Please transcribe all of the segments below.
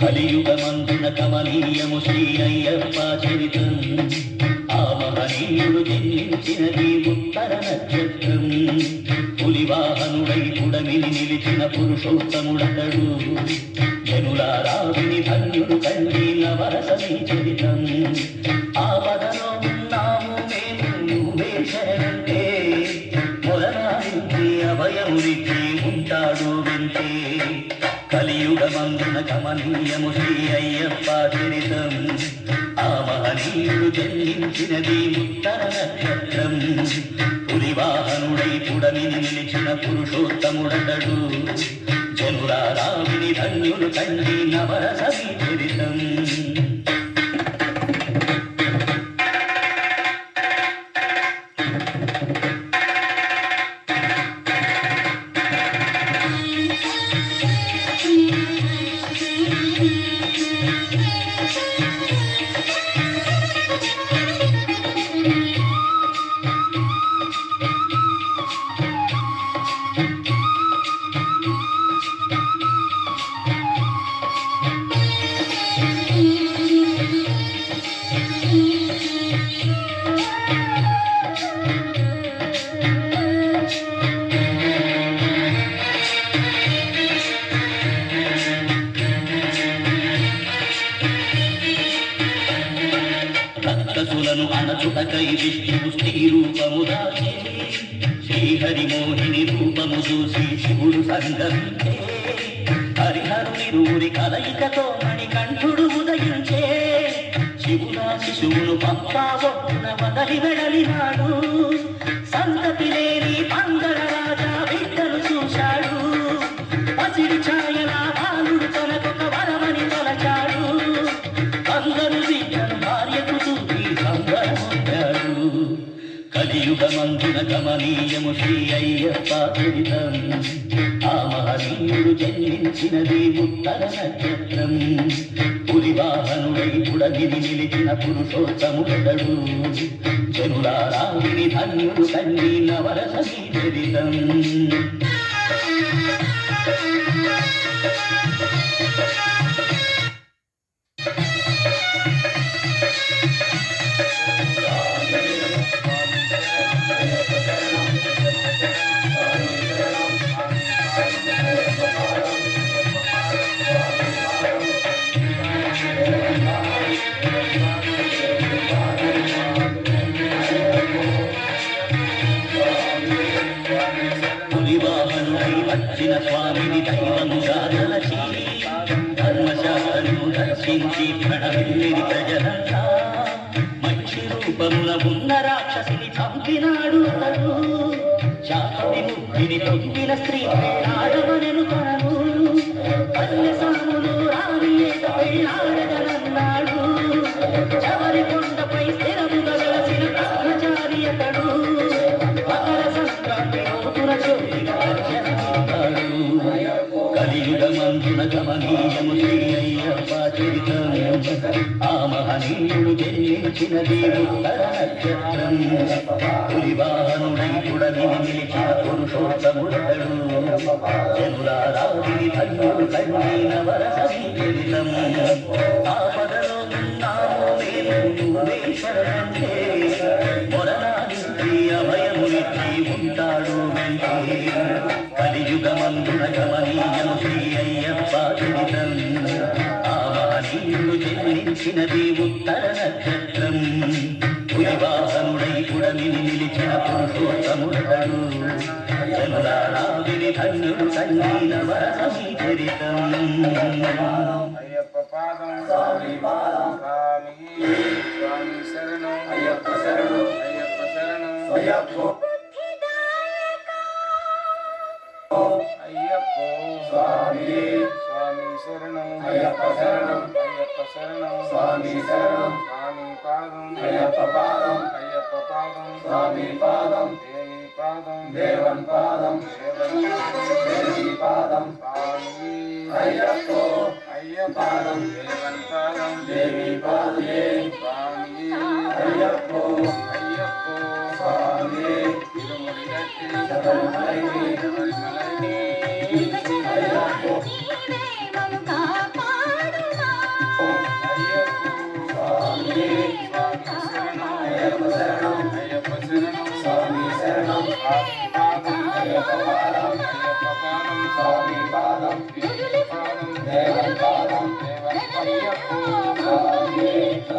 కలియుగ కలియుగమందున కమనీయము శ్రీ అయ్యప్ప చరితం. ఆ మహనీయుడు జన్మించినది ఉత్తర నక్షత్రం. పులివాహనుడై పుడమిని నిలిచిన పురుషోత్తముడతడు. జనుల జనులారావిని ధన్యుడు కండి నవరసమి చరితం. ఆపదలో ఉన్నాము మేము వేషనంటే మొదలానికి అభయమునికి ఉంటాడు వెంటే. కలియుగమందున కమనీయము శ్రీ అయ్యప్ప చరితం. ఆ మహనీయుడు జన్మించినది ఉత్తర నక్షత్రం. పులివాహనుడై పుడమిని నిలిచిన పురుషోత్తముడతడు. జనురారావిని ధన్యులు కండి నవరసీ చరితం రక్తసులను అణచుటకై విష్ణువు స్త్రీ రూపము దాచి శ్రీహరి రూపము చూసి శివుడు సంగమించే. హరిహరుని రూరి కలయికతో మణికంఠుడు ఉదయించే. శివుడా శిశువును పంపావొట్టున వదలి వెడలినాడు. సంతతి లేని కలియుగమందున గమనీయము శ్రీ అయ్యప్ప చరితం ఆ మహనీయుడు జన్మించినది ఉత్తర నక్షత్రం. పులివాహనుడై పుడగిని నిలిచిన పురుషోత్తముడడు జనులారావిని ధన్యుడు కండి నవరసీ చరితం స్వామిని దైవముగా తలచి దర్శించి ప్రణవిల్లిని ప్రజలంతా మంచి ఉన్న రాక్షసిని చంపినాడు శాప విముక్తిని పొందిన స్త్రీ ఆడవనెను తనను కన్య సాములు రాని ఏక ఆ మహనీయుడు జన్మించినది ఉత్తర నక్షత్రం పులివాహనుడై పుడమిని నిలిచిన పురుషోత్తముడడు జనులారావిని ధన్యుడు కన్నీన వరసీ చరితం ఆపదలో ఉన్నాము మేము అభయమునిచ్చి ఉంటాడు కలియుగమందున గమనీయము శ్రీ జన్మించినది ఉత్తర నక్షత్రం. పులివాహనుడై పుడమిని నిలిచిన పురుషోత్తముడడు జనులారావిని ధన్యుడు కండిన వరసీ చరితం అయ్యప్ప పాదం స్వామి పాదం స్వామి స్వామి శరణం. అయ్యప్ప శరణం. అయ్యప్ప శరణం. అయ్యప్ప. అయ్యప్ప. స్వామి. స్వామి శరణం. అయ్యప్ప శరణం. అయ్యప్ప శరణం స్వామి శరణం. స్వామి పాదం అయ్యప్ప పాదం. అయ్యప్ప పాదం స్వామి పాదం. దేవి పాదం దేవన్ పాదం. దేవి పాదం. స్వామి అయ్యప్ప. అయ్యప్ప పాదం దేవన్ పాదం దేవి పాదే. స్వామి అయ్యప్ప. అయ్యప్ప స్వామి. తిరుముడి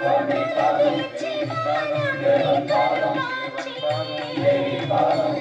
దేవన్ పాదం